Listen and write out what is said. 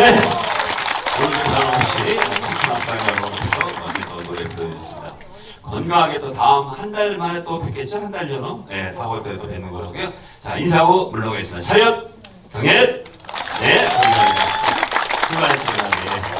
네. 건강하게 또 다음 한 달 만에 또 뵙겠죠? 한 달 전후? 네, 4월 달에 또 뵙는 거라고요. 자, 인사하고 물러가겠습니다. 차렷! 경례 네, 감사합니다. 출발했습니다. 네.